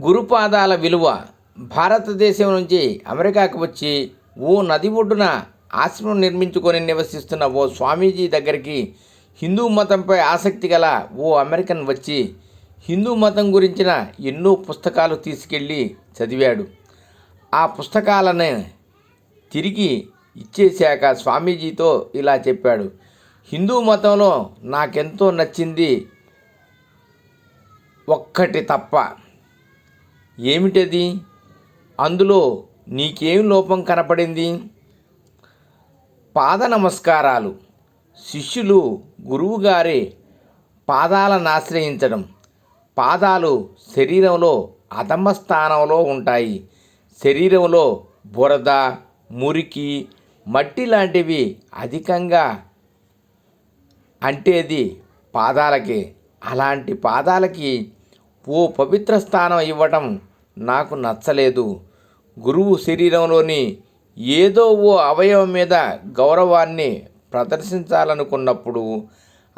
గురుపాదాల విలువ భారతదేశం నుంచి అమెరికాకు వచ్చి ఓ నది ఒడ్డున ఆశ్రమం నిర్మించుకొని నివసిస్తున్న ఓ స్వామీజీ దగ్గరికి హిందూ మతంపై ఆసక్తి గల ఓ అమెరికన్ వచ్చి హిందూ మతం గురించిన ఎన్నో పుస్తకాలు తీసుకెళ్ళి చదివాడు. ఆ పుస్తకాలను తిరిగి ఇచ్చేశాక స్వామీజీతో ఇలా చెప్పాడు హిందూ మతంలో నాకెంతో నచ్చింది ఒక్కటి తప్ప ఏమిటది? అందులో నీకేం లోపం కనపడింది? పాద నమస్కారాలు శిష్యులు గురువుగారి పాదాలను ఆశ్రయించడం పాదాలు శరీరంలో అధమ స్థానంలో ఉంటాయి. శరీరంలో బురద మురికి మట్టి లాంటివి అధికంగా అంటేది పాదాలకి. అలాంటి పాదాలకి ఓ పవిత్ర స్థానం ఇవ్వటం నాకు నచ్చలేదు. గురువు శరీరంలోని ఏదో ఓ అవయవం మీద గౌరవాన్ని ప్రదర్శించాలనుకున్నప్పుడు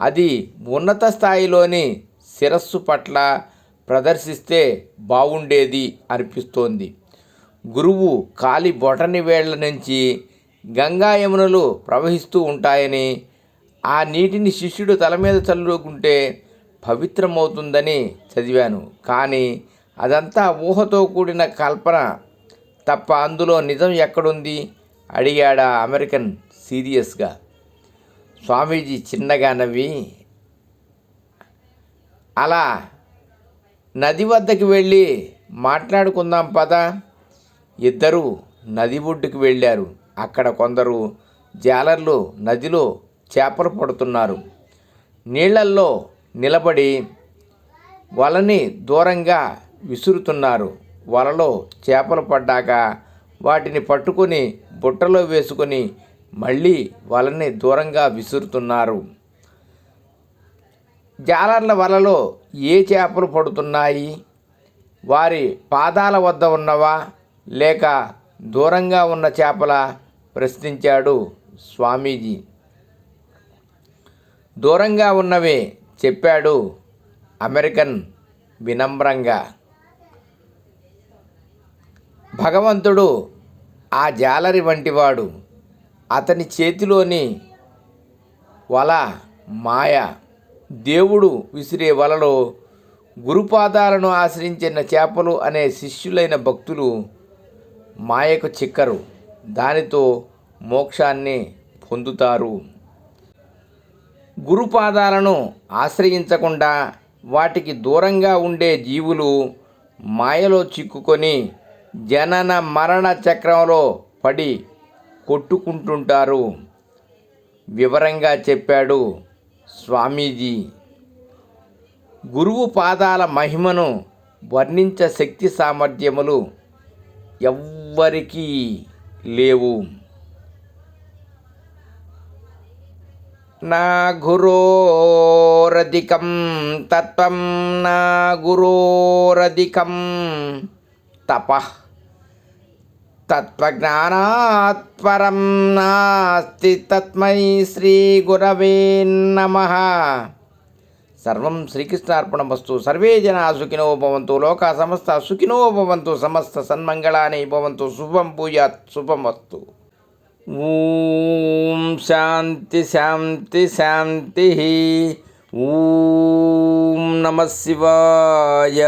అది ఉన్నత స్థాయిలోని శిరస్సు పట్ల ప్రదర్శిస్తే బాగుండేది అనిపిస్తోంది. గురువు కాలి బొటని వేళ్ళ నుంచి గంగా యమునలు ప్రవహిస్తూ ఉంటాయని ఆ నీటిని శిష్యుడు తల మీద చల్లుకుంటే పవిత్రమవుతుందని చదివాను. కానీ అదంతా ఊహతో కూడిన కల్పన తప్ప అందులో నిజం ఎక్కడుంది? అడిగాడా అమెరికన్ సీరియస్గా. స్వామీజీ చిన్నగా నవ్వి అలా నది వద్దకు వెళ్ళి మాట్లాడుకుందాం పద. ఇద్దరు నది ఒడ్డుకు వెళ్ళారు. అక్కడ కొందరు జాలర్లు నదిలో చేపలు పడుతున్నారు. నీళ్ళల్లో నిలబడి వలని దూరంగా విసురుతున్నారు. వలలో చేపలు పడ్డాక వాటిని పట్టుకొని బుట్టలో వేసుకొని మళ్ళీ వలని దూరంగా విసురుతున్నారు. జాలర్ల వలలో ఏ చేపలు పడుతున్నాయి? వారి పాదాల వద్ద ఉన్నవా? లేక దూరంగా ఉన్న చేపల? ప్రశ్నించాడు స్వామీజీ. దూరంగా ఉన్నవే చెప్పాడు అమెరికన్ వినమ్రంగా. భగవంతుడు ఆ జాలరి వంటివాడు. అతని చేతిలోని వల మాయ దేవుడు విసిరే వలలో గురుపాదాలను ఆశ్రయించిన చేపలు అనే శిష్యులైన భక్తులు మాయకు చిక్కరు. దానితో మోక్షాన్ని పొందుతారు. గురుపాదాలను ఆశ్రయించకుండా వాటికి దూరంగా ఉండే జీవులు మాయలో చిక్కుకొని జనన మరణ చక్రంలో పడి కొట్టుకుంటుంటారు. వివరంగా చెప్పాడు స్వామీజీ. గురువు పాదాల మహిమను వర్ణించ శక్తి సామర్థ్యములు ఎవ్వరికీ లేవు. నా గురోరధికం తత్వం నా గురోరధికం తప తత్వజ్ఞానాత్పరం నాస్తి తత్మై శ్రీ గురవే నమ సర్వం శ్రీకృష్ణార్పణమస్తు సర్వే జనా సుఖినో భవంతు లోకా సమస్త సుఖినో భవంతు సమస్త సన్మంగళాని భవంతు శుభం పూజాత్ శుభం వస్తు ఓం శాంతి శాంతి శాంతి ఓం నమ శివాయ